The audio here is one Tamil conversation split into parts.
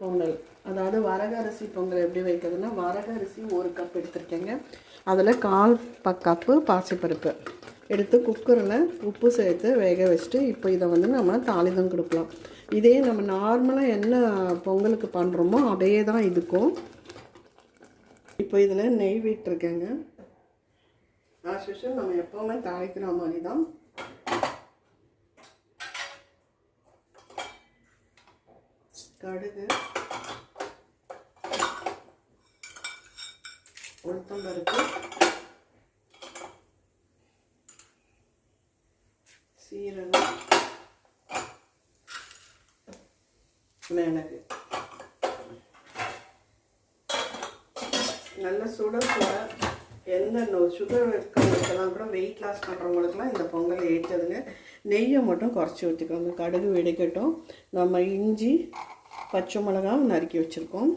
பொங்கல். அதாவது வரகரிசி பொங்கல் எப்படி வைக்கிறதுனா வரகரிசி ஒரு கப் எடுத்திருக்கேங்க. அதில் கால் ப கப்பு பாசிப்பருப்பு. எடுத்து குக்கரில் உப்பு சேர்த்து வேக வச்சுட்டு இப்போ இதை வந்து நம்ம தாளிதம் கொடுக்கலாம். இதே நம்ம நார்மலாக என்ன பொங்கலுக்கு பண்ணுறோமோ அதே தான் இதுக்கும். இப்போ இதில் நெய் விட்டுருக்கேங்க. ஆஸ் யூஷுவல் நம்ம எப்போவுமே தாளிக்கிற மாதிரி தான். கடுகு. உளுத்தம்பருப்பு. சீரகம். மிளகு. நல்ல சுட சுட எந்த சுகர் இருக்கிறவங்களுக்கெல்லாம் கூட வெயிட் லாஸ் பண்ணுறவங்களுக்குலாம் இந்த பொங்கல் ஏற்றதுங்க. நெய்யை மட்டும் குறைச்சி ஊற்றிக்கோங்க கடுகு வெடிக்கட்டும். நம்ம இஞ்சி பச்சை மிளகா நறுக்கி வச்சுருக்கோம்.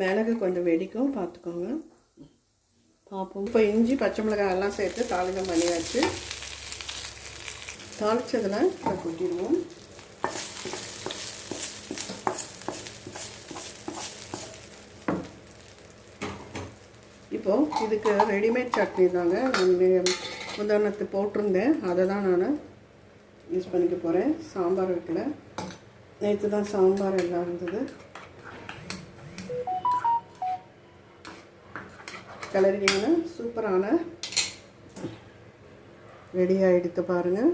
மிளகு கொஞ்சம் வெடிக்கும் பார்த்துக்கோங்க. பார்ப்போம். இப்போ இஞ்சி பச்சை மிளகாய் எல்லாம் சேர்த்து தாளிதம் பண்ணியாச்சு. தாளித்ததில் இப்போ கொட்டிடுவோம். இப்போது இதுக்கு ரெடிமேட் சட்னி தாங்க. நான் உதாரணத்து போட்டிருந்தேன். அதை தான் நான் யூஸ் பண்ணிக்க போகிறேன் சாம்பார் வைக்கல நேற்று தான் சாம்பார் எல்லாம் இருந்தது. கிளறிட்டிங்கன்னா சூப்பரான ரெடி ஆகிடுத்து பாருங்கள்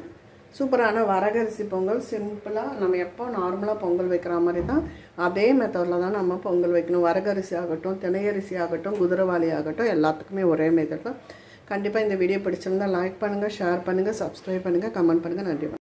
சூப்பரான வரகரிசி பொங்கல் சிம்பிளாக நம்ம எப்போ நார்மலாக பொங்கல் வைக்கிற மாதிரி தான் அதே மெத்தடில் தான் நம்ம பொங்கல் வைக்கணும். வரகரிசி ஆகட்டும் தினையரிசி ஆகட்டும் குதிரவாளி ஆகட்டும் எல்லாத்துக்குமே ஒரே மெத்தட் தான். கண்டிப்பாக இந்த வீடியோ பிடிச்சிருந்தா லைக் பண்ணுங்கள் ஷேர் பண்ணுங்கள் சப்ஸ்கிரைப் பண்ணுங்கள் கமெண்ட் பண்ணுங்கள் நன்றி